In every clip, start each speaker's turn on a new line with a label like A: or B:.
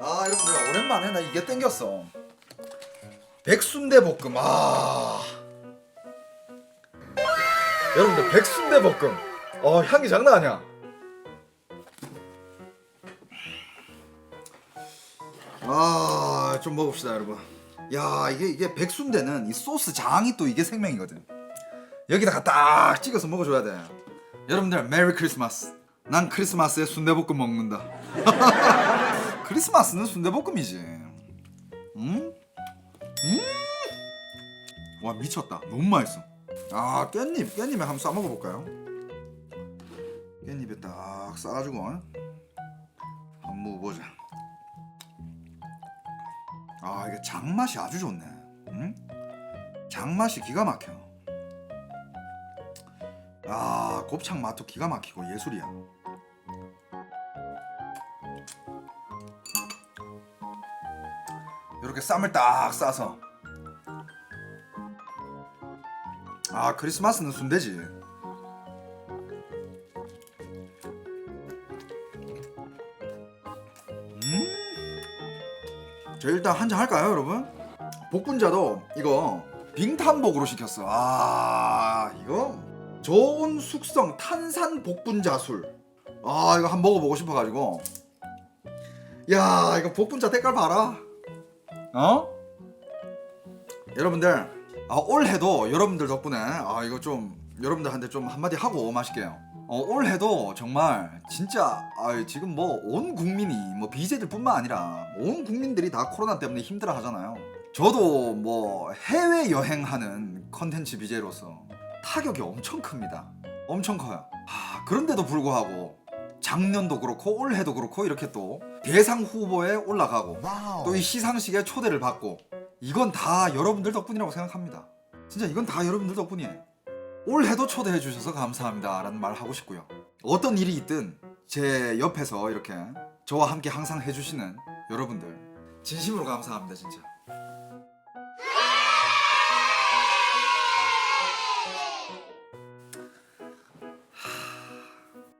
A: 아 여러분들 오랜만에? 나 이게 땡겼어. 백순대 볶음. 아. 여러분들 백순대 볶음. 어 향이 장난 아니야. 아 좀 먹읍시다 여러분. 야 이게 이게 백순대는 이 소스 장이 또 이게 생명이거든. 여기다가 딱 찍어서 먹어줘야 돼. 여러분들 메리 크리스마스. 난 크리스마스에 순대볶음 먹는다 크리스마스는 순대볶음이지. 음? 음? 와 미쳤다. 너무 맛있어. 아 깻잎, 깻잎에 한번 싸 먹어볼까요? 깻잎에 딱 싸가지고 어? 한번 먹어보자. 아 이게 장 맛이 아주 좋네. 응? 장맛이 기가 막혀. 아 곱창 맛도 기가 막히고 예술이야. 이렇게 쌈을 딱 싸서. 아 크리스마스는 순대지. 음저 일단 한 잔 할까요 여러분? 복분자도 이거 빙탄복으로 시켰어. 아 이거 좋은 숙성 탄산 복분자 술 아 이거 한번 먹어보고 싶어가지고. 야 이거 복분자 색깔 봐라 어? 여러분들 아, 올해도 여러분들 덕분에 아 이거 좀 여러분들한테 좀 한마디 하고 마실게요. 어, 올해도 정말 진짜 아, 지금 뭐 온 국민이 뭐 BJ들뿐만 아니라 온 국민들이 다 코로나 때문에 힘들어 하잖아요. 저도 뭐 해외 여행하는 컨텐츠 BJ로서 타격이 엄청 큽니다. 엄청 커요. 아, 그런데도 불구하고 작년도 그렇고 올해도 그렇고 이렇게 또 대상 후보에 올라가고 또 이 시상식에 초대를 받고 이건 다 여러분들 덕분이라고 생각합니다. 진짜 이건 다 여러분들 덕분이에요. 올해도 초대해 주셔서 감사합니다. 라는 말 하고 싶고요. 어떤 일이 있든 제 옆에서 이렇게 저와 함께 항상 해주시는 여러분들 진심으로 감사합니다. 진짜.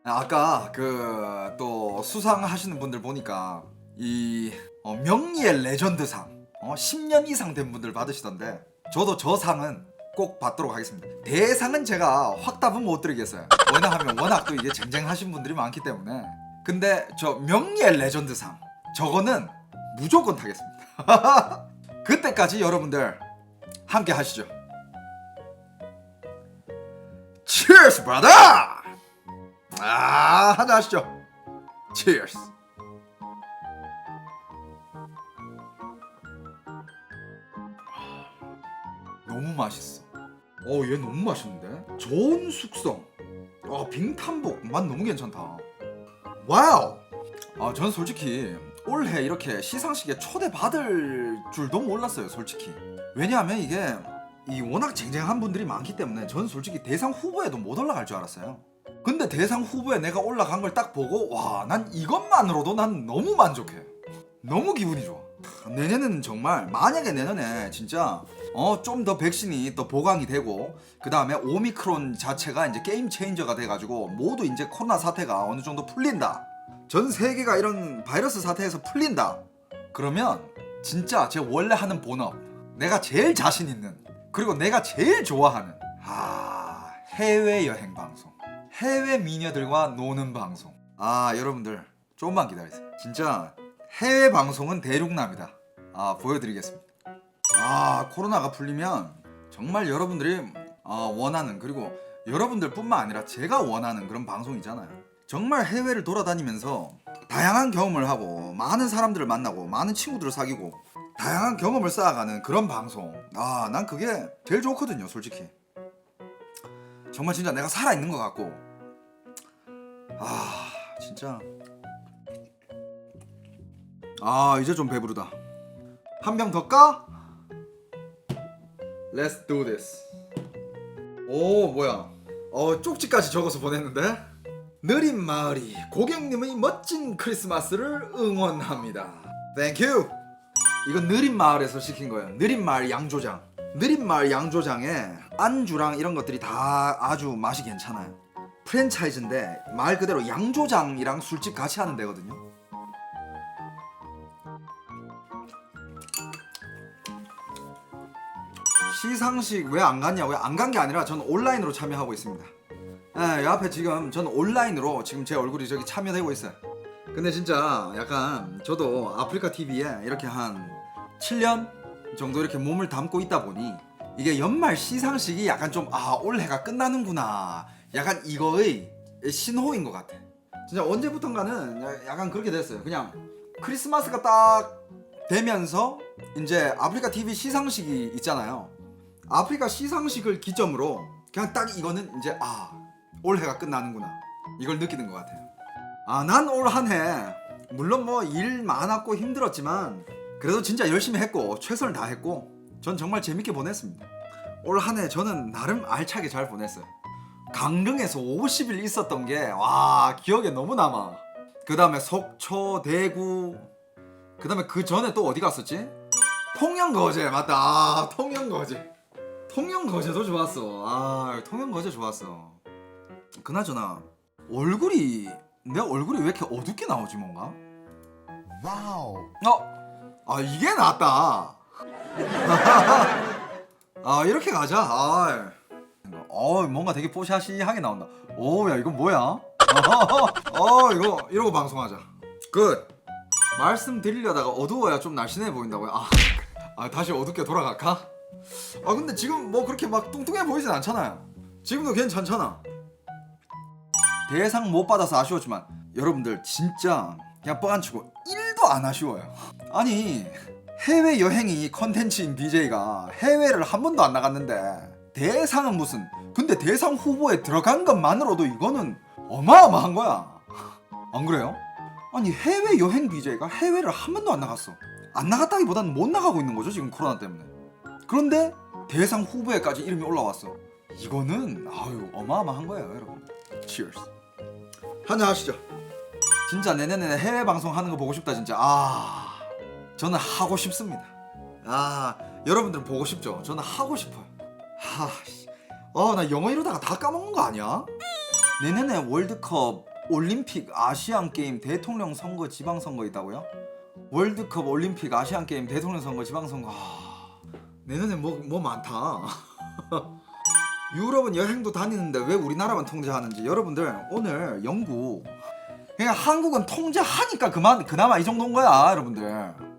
A: 아까 그 또 수상하시는 분들 보니까 이 어, 명예의 레전드상 어, 10년 이상 된 분들 받으시던데 저도 저 상은 꼭 받도록 하겠습니다. 대상은 제가 확답은 못 드리겠어요. 왜냐하면 워낙 또 이게 쟁쟁하신 분들이 많기 때문에. 근데 저 명예 레전드상 저거는 무조건 타겠습니다. 그때까지 여러분들 함께 하시죠. Cheers, brother! 아, 한잔 하시죠. Cheers. 너무 맛있어. 어, 얘 너무 맛있는데? 좋은 숙성. 아, 빙탄복 맛 너무 괜찮다. 와우. 아, 저는 솔직히 올해 이렇게 시상식에 초대받을 줄도 몰랐어요, 솔직히. 왜냐하면 이게 이 워낙 쟁쟁한 분들이 많기 때문에 저는 솔직히 대상 후보에도 못 올라갈 줄 알았어요. 근데 대상 후보에 내가 올라간 걸 딱 보고 와, 난 이것만으로도 난 너무 만족해. 너무 기분이 좋아. 내년에는 정말 만약에 내년에 진짜 어 좀 더 백신이 또 보강이 되고 그 다음에 오미크론 자체가 이제 게임 체인저가 돼가지고 모두 이제 코로나 사태가 어느 정도 풀린다. 전 세계가 이런 바이러스 사태에서 풀린다. 그러면 진짜 제 원래 하는 본업 내가 제일 자신 있는 그리고 내가 제일 좋아하는 아 해외 여행 방송 해외 미녀들과 노는 방송. 아 여러분들 조금만 기다리세요. 진짜 해외 방송은 대륙남이다. 아 보여드리겠습니다. 아 코로나가 풀리면 정말 여러분들이 어, 원하는 그리고 여러분들뿐만 아니라 제가 원하는 그런 방송이잖아요. 정말 해외를 돌아다니면서 다양한 경험을 하고 많은 사람들을 만나고 많은 친구들을 사귀고 다양한 경험을 쌓아가는 그런 방송. 아 난 그게 제일 좋거든요 솔직히 정말 진짜 내가 살아 있는 것 같고. 아 진짜. 아 이제 좀 배부르다. 한 병 더 까? Let's do this. 오 뭐야. 어 쪽지까지 적어서 보냈는데? 느린 마을이 고객님의 멋진 크리스마스를 응원합니다. Thank you. 이건 느린 마을에서 시킨 거예요. 느린 마을 양조장 느린말 양조장에 안주랑 이런 것들이 다 아주 맛이 괜찮아요. 프랜차이즈인데 말 그대로 양조장이랑 술집 같이 하는 데거든요. 시상식 왜 안 갔냐? 왜 안 간 게 아니라 저는 온라인으로 참여하고 있습니다. 예, 앞에 지금 저는 온라인으로 지금 제 얼굴이 저기 참여되고 있어요. 근데 진짜 약간 저도 아프리카 TV에 이렇게 한 7년 정도 이렇게 몸을 담고 있다 보니 이게 연말 시상식이 약간 좀 아 올해가 끝나는구나 약간 이거의 신호인 것 같아. 진짜 언제부턴가는 야- 약간 그렇게 됐어요. 그냥 크리스마스가 딱 되면서 이제 아프리카 TV 시상식이 있잖아요. 아프리카 시상식을 기점으로 그냥 딱 이거는 이제 아 올해가 끝나는구나 이걸 느끼는 것 같아요. 아 난 올 한 해 물론 뭐 일 많았고 힘들었지만 그래도 진짜 열심히 했고 최선을 다했고 전 정말 재밌게 보냈습니다. 올 한 해 저는 나름 알차게 잘 보냈어요. 강릉에서 50일 있었던 게 와 기억에 너무 남아. 그 다음에 속초, 대구, 그 다음에 그 전에 또 어디 갔었지? 통영거제 맞다. 아, 통영거제. 통영거제도 좋았어. 아 통영거제 좋았어. 그나저나 얼굴이 내 얼굴이 왜 이렇게 어둡게 나오지 뭔가?
B: 와우.
A: 어, 아 이게 낫다. 아 이렇게 가자. 아, 어 뭔가 되게 뽀샤시하게 나온다. 오, 야 이건 뭐야? 어, 이거 이러고 방송하자. 끝. 말씀드리려다가 어두워야 좀 날씬해 보인다고요. 아, 아 다시 어둡게 돌아갈까? 아 근데 지금 뭐 그렇게 막 뚱뚱해 보이진 않잖아요. 지금도 괜찮잖아. 대상 못 받아서 아쉬웠지만 여러분들 진짜 그냥 뻥안 치고 1도 안 아쉬워요. 아니 해외 여행이 컨텐츠인 BJ가 해외를 한 번도 안 나갔는데 대상은 무슨 근데 대상 후보에 들어간 것만으로도 이거는 어마어마한 거야. 안 그래요? 아니 해외 여행 BJ가 해외를 한 번도 안 나갔어. 안 나갔다기보다는 못 나가고 있는 거죠 지금 코로나 때문에. 그런데 대상 후보에까지 이름이 올라왔어. 이거는 아유 어마어마한 거예요 여러분. Cheers. 한잔 하시죠. 진짜 내년에 해외 방송 하는 거 보고 싶다 진짜. 아 저는 하고 싶습니다. 아 여러분들 보고 싶죠? 저는 하고 싶어요. 하, 씨. 어, 나 영어 이러다가 다 까먹는 거 아니야? 내년에 월드컵, 올림픽, 아시안 게임, 대통령 선거, 지방 선거 있다고요? 월드컵, 올림픽, 아시안 게임, 대통령 선거, 지방 선거. 아, 내년에 뭐뭐 많다. 유럽은 여행도 다니는데 왜 우리나라만 통제하는지 여러분들 오늘 영국 그냥 한국은 통제하니까 그만 그나마 이 정도인 거야 여러분들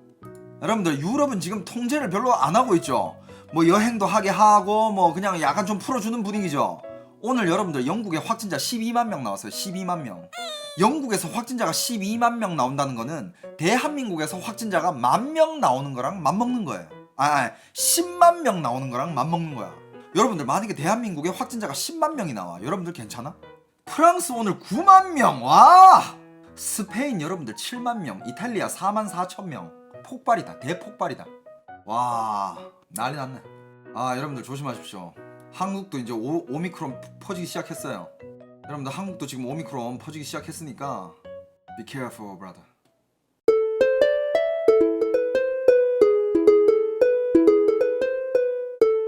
A: 여러분들 유럽은 지금 통제를 별로 안 하고 있죠. 뭐 여행도 하게 하고 뭐 그냥 약간 좀 풀어주는 분위기죠. 오늘 여러분들 영국에 확진자 12만 명 나왔어요. 12만 명. 영국에서 확진자가 12만 명 나온다는 거는 대한민국에서 확진자가 만 명 나오는 거랑 맞먹는 거예요. 아, 아 10만 명 나오는 거랑 맞먹는 거야. 여러분들 만약에 대한민국에 확진자가 10만 명이 나와 여러분들 괜찮아? 프랑스 오늘 9만 명. 와! 스페인 여러분들 7만 명. 이탈리아 4만 4천 명 폭발이다. 대폭발이다. 와 난리 났네. 아 여러분들 조심하십시오. 한국도 이제 오, 오미크론 퍼지기 시작했어요. 여러분들 한국도 지금 오미크론 퍼지기 시작했으니까 Be careful brother